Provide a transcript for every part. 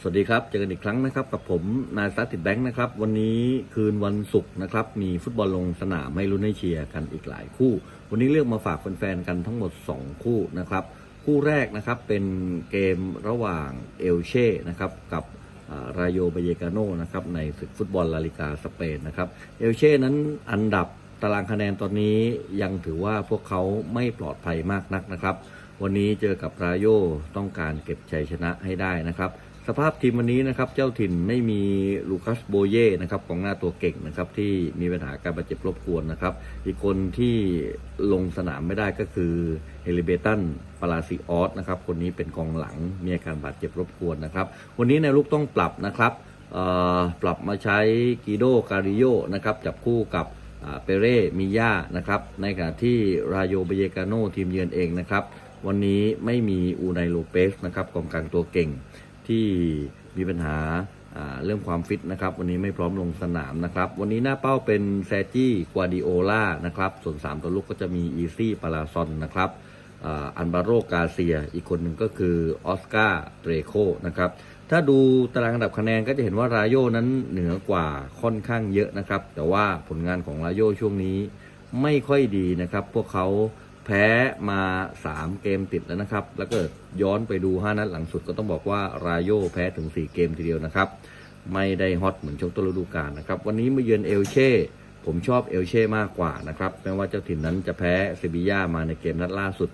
สวัสดีครับ เจอกันอีกครั้งนะครับ กับผมนายสตาร์ติดแบงค์นะครับ วันนี้คืนวันศุกร์นะครับ มีฟุตบอลลงสนามให้ลุ้นให้เชียร์กันอีกหลายคู่ วันนี้เลือกมาฝากแฟนๆกันทั้งหมด 2 คู่นะครับ คู่แรกนะครับเป็นเกมระหว่างเอลเช่นะครับกับรายโยเบเยกาโนนะครับในศึกฟุตบอลลาลิกาสเปนนะครับเอลเช่นั้นอันดับตารางคะแนนตอนนี้ยังถือว่าพวกเขาไม่ปลอดภัยมากนักนะครับ วันนี้เจอกับรายโยต้องการเก็บชัยชนะให้ได้นะครับ สภาพทีมวันนี้นะครับเจ้าถิ่นไม่มีลูคัสโบเย่นะครับกองหน้าตัวเก่งนะครับที่มีปัญหาการบาดเจ็บรบกวนนะครับ อีกคนที่ลงสนามไม่ได้ก็คือเฮลิเบตันปาราซิออสนะครับคนนี้เป็นกองหลังมีอาการบาดเจ็บรบกวนนะครับ วันนี้ในลูกต้องปรับนะครับปรับมาใช้กิโดการิโยนะครับจับคู่กับเปเร่มิยานะครับในขณะที่รายโยเบเยกาโนทีมเยือนเองนะครับวันนี้ไม่มีอูไนโลเปสนะครับกองกลางตัวเก่ง ที่มีปัญหาเรื่องความฟิตนะครับ วันนี้ไม่พร้อมลงสนามนะครับ วันนี้หน้าเป้าเป็นแซจี้กวาดิโอลานะครับ ส่วน 3 ตัวลุกก็จะมีอีซี่ปาลาซอนนะครับอันบาโรกาเซีย อีกคนหนึ่งก็คือออสการ์เตรโคนะครับ ถ้าดูตารางอันดับคะแนนก็จะเห็นว่า รายโยนั้นเหนือกว่าค่อนข้างเยอะนะครับ แต่ว่าผลงานของรายโยช่วงนี้ไม่ค่อยดีนะครับ พวกเขา แพ้มา 3 เกมติดแล้วนะครับ แล้วก็ย้อนไปดู 5 นัดหลังสุดก็ต้องบอกว่ารายโยแพ้ถึง 4 เกมทีเดียวนะครับ ไม่ได้ฮอตเหมือนช่วงต้นฤดูกาลนะครับ วันนี้มาเยือนเอลเช่ ผมชอบเอลเช่มากกว่านะครับแม้ว่าเจ้าถิ่นนั้นจะแพ้เซบีย่ามาในเกมนัดล่าสุด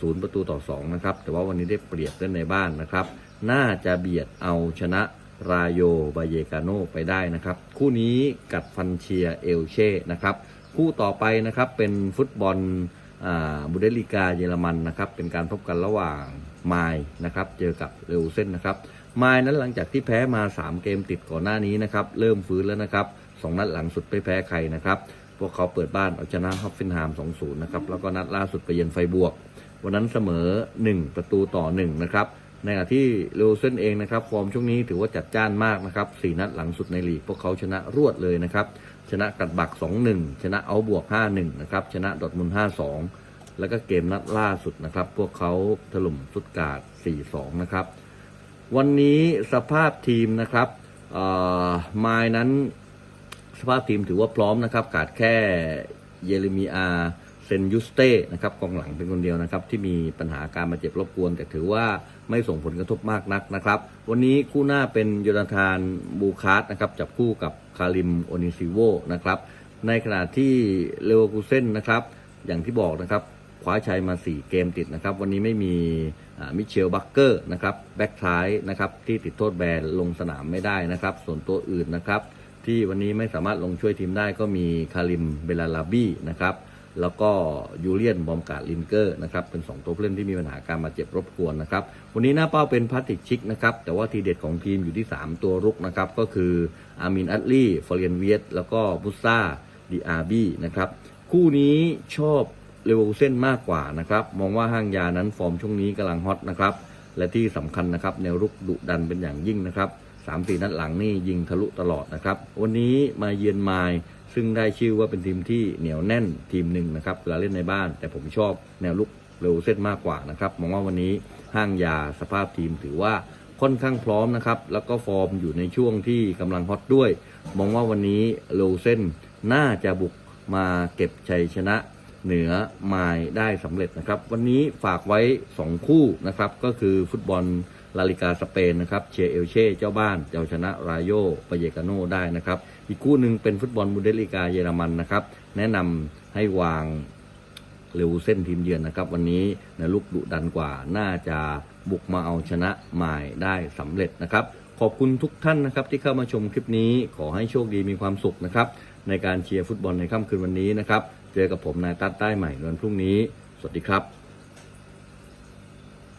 ศูนย์ประตูต่อ 2 นะครับ แต่ว่าวันนี้ได้เปรียบเล่นในบ้านนะครับ น่าจะเบียดเอาชนะรายโยบาเยกาโนไปได้นะครับ คู่นี้กัดฟันเชียเอลเช่นะครับ คู่ต่อไปนะครับเป็นฟุตบอล บูเดลิกาเยอรมันนะครับ เป็นการพบกันระหว่างไมล์นะครับ เจอกับเรวเซนนะครับไมล์นั้นหลังจากที่แพ้มา 3 เกมติดก่อนหน้านี้นะครับ เริ่มฟื้นแล้วนะครับสองนัดหลังสุดไม่แพ้ใครนะครับ พวกเขาเปิดบ้านเอาชนะฮอฟเฟนไฮม2-0นะครับ แล้วก็นัดล่าสุดไปเยือนไฟบวก วันนั้นเสมอ 1 ประตูต่อ 1 นะครับในขณะที่เลวเซนเองนะครับฟอร์มช่วงนี้ถือว่าจัดจ้านมากนะครับ4นัดหลังสุดในลีก พวกเขาชนะรวดเลยนะครับ ชนะกัดบัก 2-1 ชนะเอาบวก 5-1 นะครับ ชนะดอทมุน5-2 แล้วก็เกมนัดล่าสุดนะครับ พวกเขาถล่มสุดกาด 4-2 นะครับ วันนี้สภาพทีมนะครับมายนั้นสภาพทีมถือว่าพร้อมนะครับ ขาดแค่เยเรมีอาเซนยุสเต้นะครับกองหลังเป็นคนเดียวนะครับ ที่มีปัญหาการมาเจ็บรบกวน แต่ถือว่าไม่ส่งผลกระทบมากนักนะครับ วันนี้คู่หน้าเป็นโยนาธานบูคาร์ตนะครับจับคู่กับคาริมโอนิซิโวนะครับ ในขณะที่เลโอกูเซนนะครับ อย่างที่บอกนะครับ คว้าชัยมา 4 เกมติดนะครับ วันนี้ไม่มีมิเชลบัคเกอร์นะครับแบ็กท้ายนะครับที่ติดโทษแบนลงสนามไม่ได้นะครับ ส่วนตัวอื่นนะครับ ที่วันนี้ไม่สามารถลงช่วยทีมได้ก็มีคาริมเบลาลาบี้นะครับแล้วก็ยูเลียนบอมการ์ดลินเกอร์นะครับเป็น 2 ตัวผู้เล่นที่มีปัญหาการมาเจ็บรบกวนนะครับ วันนี้หน้าเป้าเป็นพาติกชิกนะครับ แต่ว่าทีเด็ดของทีมอยู่ที่ 3 ตัวรุกนะครับ ก็คืออามินอัตลี่ฟอเรียนเวียตแล้วก็บุซ่าดีอาบีนะครับ คู่นี้ชอบ เลเวลเส้นมากกว่านะครับ มองว่าห้างยานั้นฟอร์มช่วงนี้กำลังฮอตนะครับ และที่สำคัญนะครับแนวรุกดุดันเป็นอย่างยิ่งนะครับสามสี่นัดหลังนี่ยิงทะลุตลอดนะครับ วันนี้มาเยือนไมล์ซึ่งได้ชื่อว่าเป็นทีมที่เหนียวแน่นทีมหนึ่งนะครับเวลาเล่นในบ้าน แต่ผมชอบแนวลุกเร็วเส้นมากกว่านะครับมองว่าวันนี้ห้างยาสภาพทีมถือว่าค่อนข้างพร้อมนะครับแล้วก็ฟอร์มอยู่ในช่วงที่กำลังฮอตด้วย มองว่าวันนี้โลเส้นน่าจะบุกมาเก็บชัยชนะ เหนือไมล์ได้สำเร็จนะครับ วันนี้ฝากไว้ 2 คู่นะครับ ก็คือฟุตบอลลาลิกาสเปนนะครับเชียเอลเช่เจ้าบ้านจะเอาชนะรายโยปเยกาโนได้นะครับ อีกคู่หนึ่งเป็นฟุตบอลบูเดสลิกาเยอรมันนะครับ แนะนำให้วางเร็วเส้นทีมเยือนนะครับ วันนี้นะลูกดุดันกว่าน่าจะบุกมาเอาชนะไมล์ได้สำเร็จนะครับ ขอบคุณทุกท่านนะครับที่เข้ามาชมคลิปนี้ขอให้โชคดีมีความสุขนะครับในการเชียร์ฟุตบอลในค่ำคืนวันนี้นะครับ เจอกับผมนายตัดใต้ใหม่วันพรุ่งนี้ สวัสดีครับ